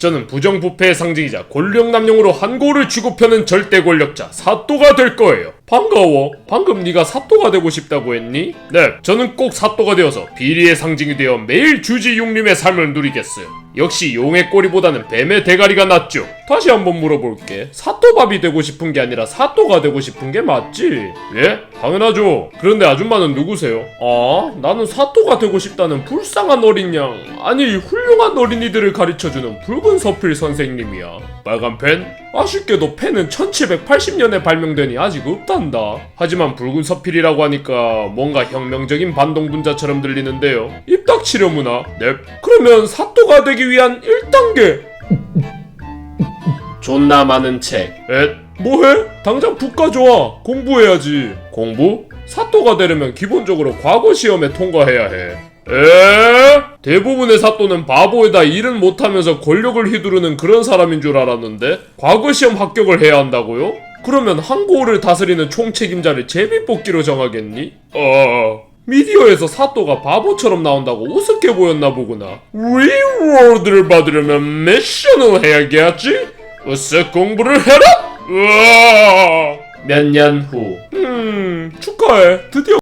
저는 부정부패의 상징이자 권력남용으로 한고를 펴는 절대 권력자 사또가 될 거예요. 반가워. 방금 네가 사또가 되고 싶다고 했니? 네, 저는 꼭 사또가 되어서 비리의 상징이 되어 매일 주지육림의 삶을 누리겠어요. 역시 용의 꼬리보다는 뱀의 대가리가 낫죠. 다시 한번 물어볼게. 사또밥이 되고 싶은 게 아니라 사또가 되고 싶은 게 맞지? 예? 당연하죠. 그런데 아줌마는 누구세요? 아, 나는 사또가 되고 싶다는 불쌍한 어린 양. 아니, 훌륭한 어린이들을 가르쳐주는 붉은 서필 선생님이야. 빨간 펜? 아쉽게도 펜은 1780년에 발명되니 아직 없 단다. 하지만 붉은 서필이라고 하니까 뭔가 혁명적인 반동 분자처럼 들리는데요. 입닥치려 무나? 넵. 그러면 사또가 되기 위한 1단계. 존나 많은 책. 에? 뭐해? 당장 북 가져와. 공부해야지. 공부? 사또가 되려면 기본적으로 과거 시험에 통과해야 해. 에? 대부분의 사또는 바보에다 일은 못하면서 권력을 휘두르는 그런 사람인 줄 알았는데 과거 시험 합격을 해야 한다고요? 그러면 항고를 다스리는 총책임자를 제비뽑기로 정하겠니? 어... 미디어에서 사또가 바보처럼 나온다고 우습게 보였나 보구나. 리워드를 받으려면 미션을 해야겠지? 으쓱 공부를 해라! 몇년 후. 음, 축하해. 드디어